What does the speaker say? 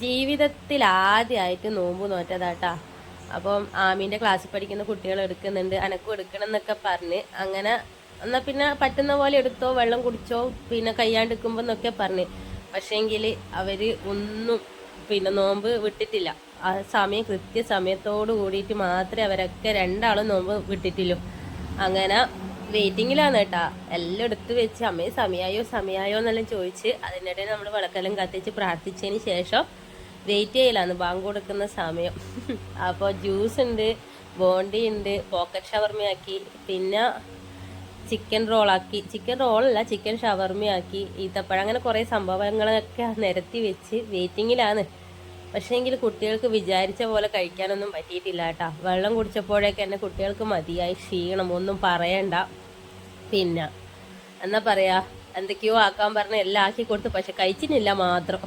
ജീവിതത്തിൽ ആദ്യമായിട്ട് നോമ്പ് നോറ്റതാട്ടാ. അപ്പം ആമീന്റെ ക്ലാസ്സിൽ പഠിക്കുന്ന കുട്ടികൾ എടുക്കുന്നുണ്ട്. അനക്കും എടുക്കണം എന്നൊക്കെ പറഞ്ഞ് അങ്ങനെ എന്നാൽ പിന്നെ പറ്റുന്ന പോലെ എടുത്തോ വെള്ളം കുടിച്ചോ പിന്നെ കയ്യാണ്ടിരിക്കുമ്പോൾ എന്നൊക്കെ പറഞ്ഞ്. പക്ഷേങ്കിൽ അവർ ഒന്നും പിന്നെ നോമ്പ് വിട്ടിട്ടില്ല. ആ സമയം കൃത്യസമയത്തോട് കൂടിയിട്ട് മാത്രമേ അവരൊക്കെ രണ്ടാളും നോമ്പ് വിട്ടിട്ടുള്ളൂ അങ്ങനെ വെയിറ്റിങ്ങിലാണ് കേട്ടാ. എല്ലാം എടുത്ത് വെച്ച് അമ്മയെ സമയമായോ സമയമായോ എന്നെല്ലാം ചോദിച്ച് അതിനിടയിൽ നമ്മൾ വിളക്കെല്ലാം കത്തിച്ച് പ്രാർത്ഥിച്ചതിന് ശേഷം വെയിറ്റ് ചെയ്യലാണ്. ബാങ്ക് കൊടുക്കുന്ന സമയം. അപ്പോൾ ജ്യൂസ് ഉണ്ട് ബോണ്ടി ഉണ്ട് പോക്കറ്റ് ഷവർമയാക്കി പിന്നെ ചിക്കൻ റോളാക്കി ചിക്കൻ റോളല്ല ചിക്കൻ ഷവർമയാക്കി ഈത്തപ്പഴം. അങ്ങനെ കുറേ സംഭവങ്ങളൊക്കെ നിരത്തി വെച്ച് വെയിറ്റിങ്ങിലാണ് പക്ഷേങ്കിൽ കുട്ടികൾക്ക് വിചാരിച്ച പോലെ കഴിക്കാനൊന്നും പറ്റിയിട്ടില്ല കേട്ടോ. വെള്ളം കുടിച്ചപ്പോഴേക്ക് എന്നെ കുട്ടികൾക്ക് മതിയായി. ക്ഷീണം ഒന്നും പറയണ്ട. പിന്നെ എന്നാ പറയാ? എന്തൊക്കെയോ ആക്കാൻ പറഞ്ഞ് എല്ലാം ആക്കി കൊടുത്തു. പക്ഷെ കഴിച്ചിട്ടില്ല മാത്രം.